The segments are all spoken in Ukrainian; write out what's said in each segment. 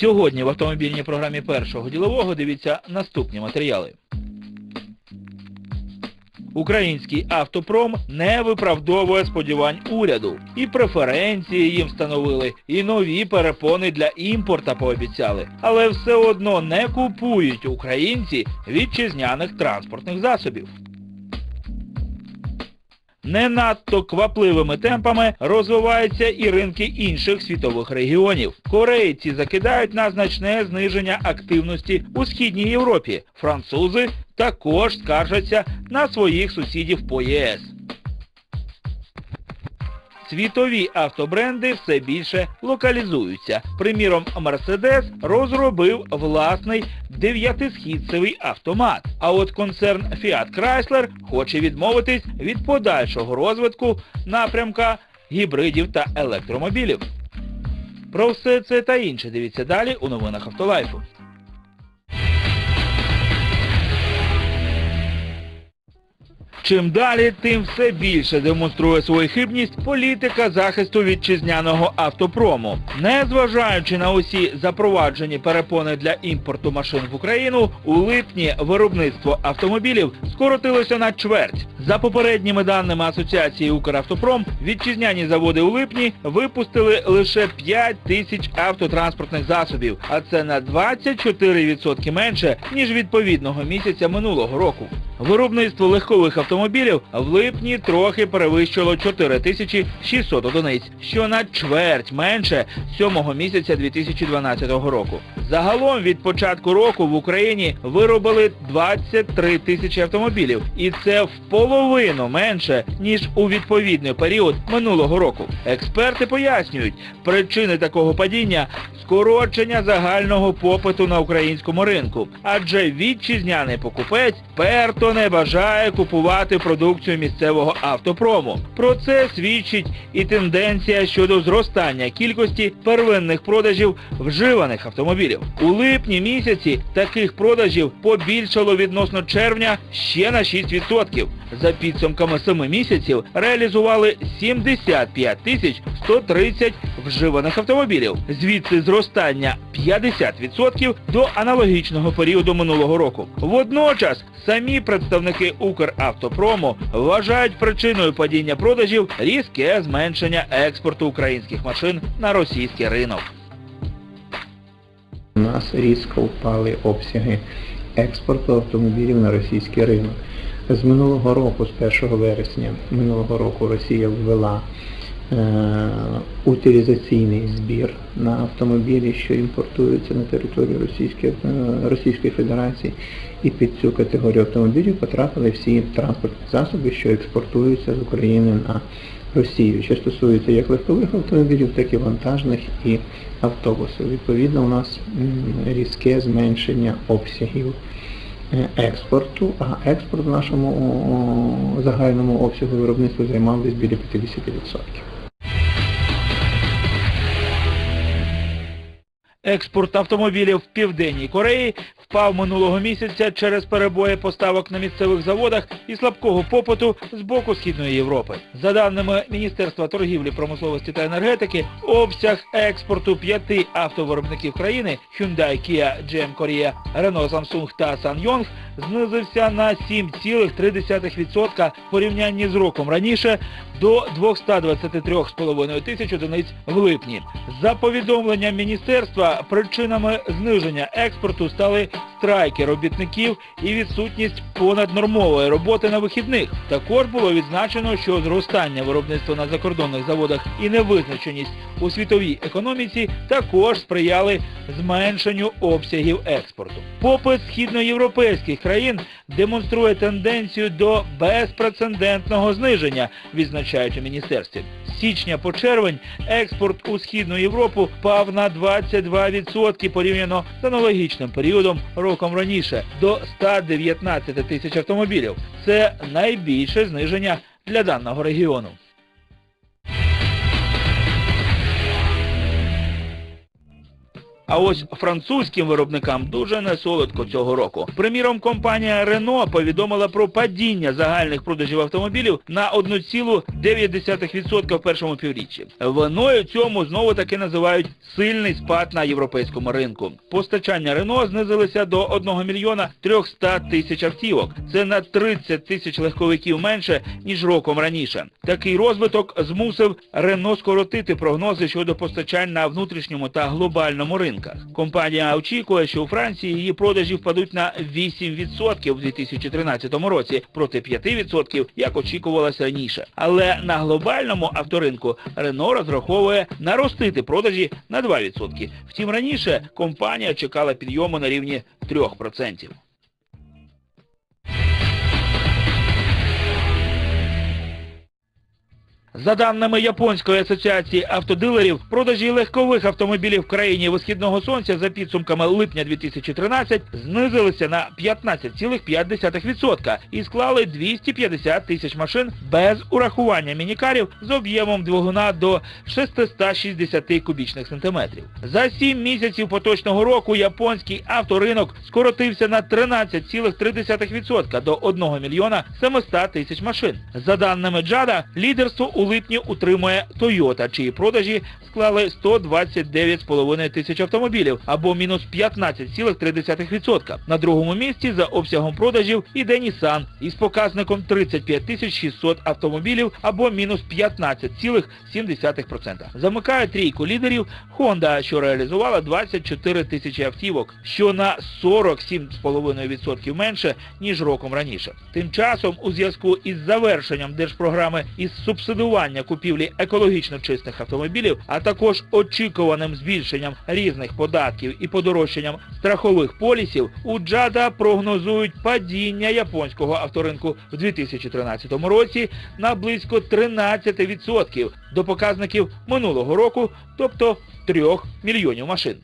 Сьогодні в автомобільній програмі першого ділового дивіться наступні матеріали. Український автопром не виправдовує сподівань уряду. І преференції їм встановили, і нові перепони для імпорта пообіцяли. Але все одно не купують українці вітчизняних транспортних засобів. Не надто квапливими темпами розвиваються і ринки інших світових регіонів. Корейці закидають на значне зниження активності у східній Європі. Французи також скаржаться на своїх сусідів по ЄС. Світові автобренди все більше локалізуються. Приміром, Mercedes розробив власний дев'ятисхідцевий автомат. А от концерн Fiat Chrysler хоче відмовитись від подальшого розвитку напрямка гібридів та електромобілів. Про все це та інше дивіться далі у новинах Автолайфу. Чим далі, тим все більше демонструє свою хибність політика захисту вітчизняного автопрому. Незважаючи на усі запроваджені перепони для імпорту машин в Україну, у липні виробництво автомобілів скоротилося на чверть. За попередніми даними Асоціації Укравтопром, вітчизняні заводи у липні випустили лише 5 тисяч автотранспортних засобів, а це на 24% менше, ніж відповідного місяця минулого року. Виробництво легкових автомобілів в липні трохи перевищило 4600 одиниць, що на чверть менше сьомого місяця 2012 року. Загалом від початку року в Україні виробили 23 тисячі автомобілів, і це в половину менше, ніж у відповідний період минулого року. Експерти пояснюють, причини такого падіння скорочення загального попиту на українському ринку, адже вітчизняний покупець перто не бажає купувати продукцію місцевого автопрому. Про це свідчить і тенденція щодо зростання кількості первинних продажів вживаних автомобілів. У липні місяці таких продажів побільшало відносно червня ще на 6%. За підсумками 7 місяців реалізували 75 тисяч 130 вживаних автомобілів. Звідси зростання 50% до аналогічного періоду минулого року. Водночас самі представники Укравтопрому вважають причиною падіння продажів різке зменшення експорту українських машин на російський ринок. У нас різко впали обсяги експорту автомобілів на російський ринок. З минулого року, з 1 вересня минулого року, Росія ввела утилізаційний збір на автомобілі, що імпортуються на територію Російської, е, Російської Федерації. І під цю категорію автомобілів потрапили всі транспортні засоби, що експортуються з України на Росію, що стосується як легкових автомобілів, так і вантажних і автобусів. Відповідно, у нас різке зменшення обсягів е, експорту, а експорт в нашому загальному обсягу виробництва займав десь біля 50%. Експорт автомобілів в Південній Кореї впав минулого місяця через перебої поставок на місцевих заводах і слабкого попиту з боку Східної Європи. За даними Міністерства торгівлі, промисловості та енергетики, обсяг експорту п'яти автовиробників країни Hyundai, Kia, GM Korea, Renault, Samsung та SsangYong знизився на 7,3% в порівнянні з роком раніше до 223,5 тисяч одиниць в липні. За повідомленням міністерства, причинами зниження експорту стали страйки робітників і відсутність понаднормової роботи на вихідних. Також було відзначено, що зростання виробництва на закордонних заводах і невизначеність у світовій економіці також сприяли зменшенню обсягів експорту. Попит східноєвропейських країн демонструє тенденцію до безпрецедентного зниження, відзначають у міністерстві. З січня по червень експорт у Східну Європу впав на 22% порівняно з аналогічним періодом роком раніше до 119 тисяч автомобілів. Це найбільше зниження для даного регіону. А ось французьким виробникам дуже не солодко цього року. Приміром, компанія Renault повідомила про падіння загальних продажів автомобілів на 1,9% в першому півріччі. Виною цьому знову таки називають сильний спад на європейському ринку. Постачання Renault знизилися до 1 мільйона 300 тисяч автівок. Це на 30 тисяч легковиків менше, ніж роком раніше. Такий розвиток змусив Renault скоротити прогнози щодо постачань на внутрішньому та глобальному ринках. Компанія очікує, що у Франції її продажі впадуть на 8% у 2013 році проти 5%, як очікувалося раніше. Але на глобальному авторинку Renault розраховує наростити продажі на 2%. Втім, раніше компанія чекала підйому на рівні 3%. За даними Японської асоціації автодилерів, продажі легкових автомобілів в країні висхідного сонця за підсумками липня 2013 знизилися на 15,5% і склали 250 тисяч машин без урахування мінікарів з об'ємом двигуна до 660 кубічних сантиметрів. За 7 місяців поточного року японський авторинок скоротився на 13,3% до 1 мільйона 700 тисяч машин. За даними Джада, лідерство у липні утримує Toyota, чиї продажі склали 129,5 тисяч автомобілів, або мінус 15,3%. На другому місці за обсягом продажів іде Nissan із показником 35 тисяч 600 автомобілів, або мінус 15,7%. Замикає трійку лідерів Honda, що реалізувала 24 тисячі автівок, що на 47,5% менше, ніж роком раніше. Тим часом, у зв'язку із завершенням держпрограми із субсидування купівлі екологічно чистих автомобілів, а також очікуваним збільшенням різних податків і подорожчанням страхових полісів, у Джада прогнозують падіння японського авторинку в 2013 році на близько 13% до показників минулого року, тобто 3 мільйонів машин.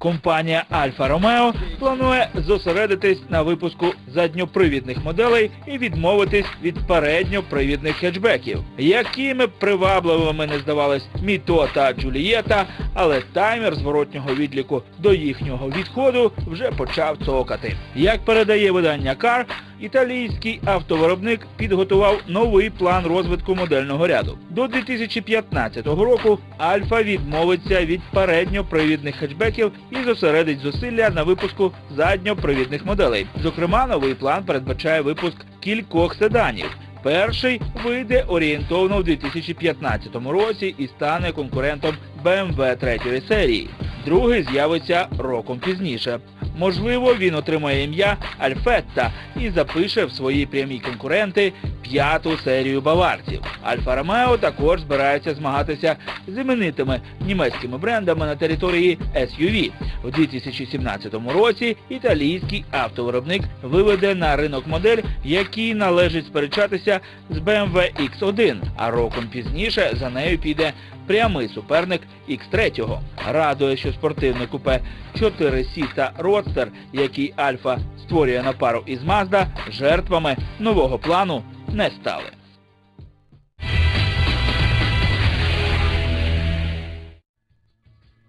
Компанія Альфа Ромео планує зосередитись на випуску задньопривідних моделей і відмовитись від передньопривідних хетчбеків. Якими привабливими не здавались Міто та Джулієта, але таймер зворотнього відліку до їхнього відходу вже почав цокати. Як передає видання Car, італійський автовиробник підготував новий план розвитку модельного ряду. До 2015 року Альфа відмовиться від передньопривідних хетчбеків і зосередить зусилля на випуску задньопривідних моделей. Зокрема, новий план передбачає випуск кількох седанів. Перший вийде орієнтовно в 2015 році і стане конкурентом BMW 3 серії. Другий з'явиться роком пізніше. Можливо, він отримає ім'я Альфетта і запише в свої прямі конкуренти п'яту серію баварців. Альфа Ромео також збирається змагатися з іменитими німецькими брендами на території SUV. У 2017 році італійський автовиробник виведе на ринок модель, який належить сперечатися з BMW X1, а роком пізніше за нею піде прямий суперник X3. Радує, що спортивне купе 4 сіта Roadster, який Альфа створює на пару із Mazda, жертвами нового плану не стали.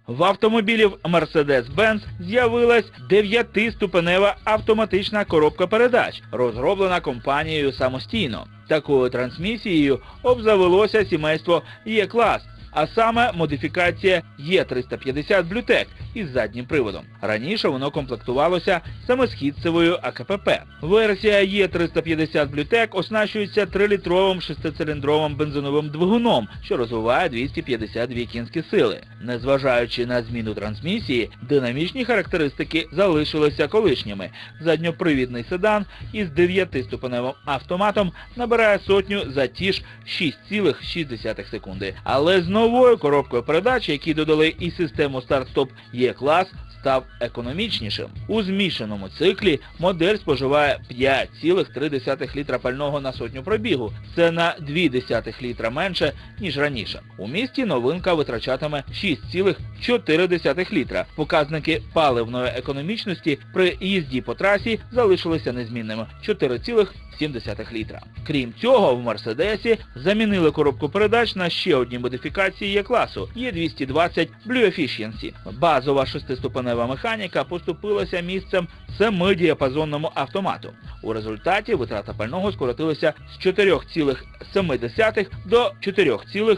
В автомобілів Mercedes-Benz з'явилась 9-ступенева автоматична коробка передач, розроблена компанією самостійно. Такою трансмісією обзавелося сімейство E-клас, а саме модифікація Е350 Bluetech із заднім приводом. Раніше воно комплектувалося самосхідцевою АКПП. Версія Е350 Bluetech оснащується 3-літровим 6-циліндровим бензиновим двигуном, що розвиває 252 кінські сили. Незважаючи на зміну трансмісії, динамічні характеристики залишилися колишніми. Задньопривідний седан із 9-ступеневим автоматом набирає сотню за ті ж 6,6 секунди. Але з новою коробкою передач, які додали і систему старт-стоп Є-клас, став економічнішим. У змішаному циклі модель споживає 5,3 літра пального на сотню пробігу. Це на 0,2 літра менше, ніж раніше. У місті новинка витрачатиме 6,4 літра. Показники паливної економічності при їзді по трасі залишилися незмінними 4,7 літра. Крім цього, в Мерседесі замінили коробку передач на ще одні модифікації Є-класу Є220 Blue Efficiency. Базова шестиступенева механіка поступилася місцем семидіапазонному автомату. У результаті витрата пального скоротилася з 4,7 до 4,4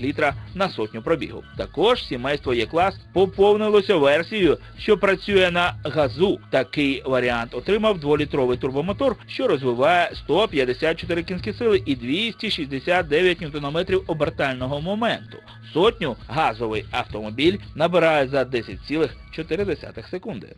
літра на сотню пробігу. Також сімейство Є-клас поповнилося версією, що працює на газу. Такий варіант отримав 2-літровий турбомотор, що розвиває 154 кінські сили і 269 ньютонометрів обертального моменту. Сотню газовий автомобіль набирає за 10,4 секунди.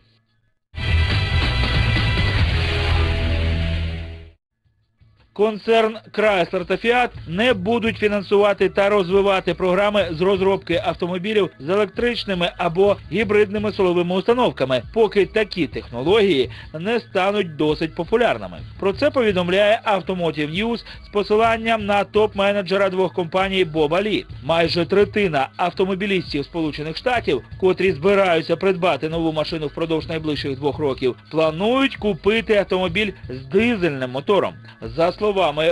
Концерн Chrysler та Fiat не будуть фінансувати та розвивати програми з розробки автомобілів з електричними або гібридними силовими установками, поки такі технології не стануть досить популярними. Про це повідомляє Automotive News з посиланням на топ-менеджера двох компаній Боба Лі. Майже третина автомобілістів Сполучених Штатів, котрі збираються придбати нову машину впродовж найближчих двох років, планують купити автомобіль з дизельним мотором. За словами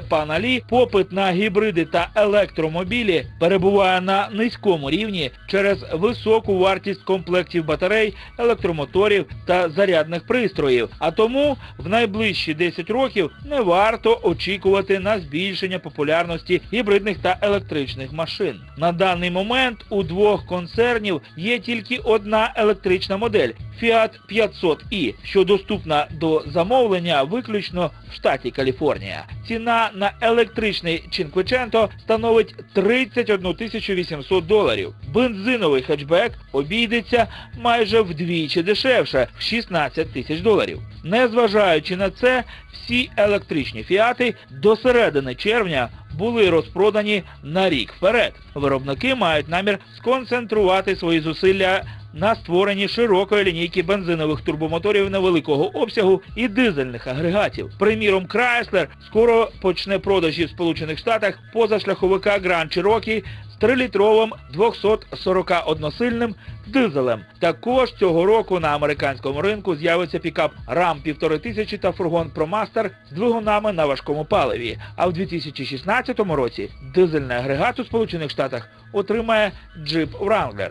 пана Лі, попит на гібриди та електромобілі перебуває на низькому рівні через високу вартість комплектів батарей, електромоторів та зарядних пристроїв. А тому в найближчі 10 років не варто очікувати на збільшення популярності гібридних та електричних машин. На даний момент у двох концернів є тільки одна електрична модель Fiat 500i, що доступна до замовлення виключно в штаті Каліфорнія. Ціна на електричний Cinquecento становить 31 800 доларів. Бензиновий хетчбек обійдеться майже вдвічі дешевше в 16 тисяч доларів. Незважаючи на це, всі електричні фіати до середини червня були розпродані на рік вперед. Виробники мають намір сконцентрувати свої зусилля на створенні широкої лінійки бензинових турбомоторів невеликого обсягу і дизельних агрегатів. Приміром, Chrysler скоро почне продажі в Сполучених Штатах позашляховика Grand Cherokee з 3-літровим 241-сильним дизелем. Також цього року на американському ринку з'явиться пікап Ram 1500 та фургон ProMaster з двигунами на важкому паливі. А в 2016 році дизельний агрегат у Сполучених Штатах отримає Jeep Wrangler.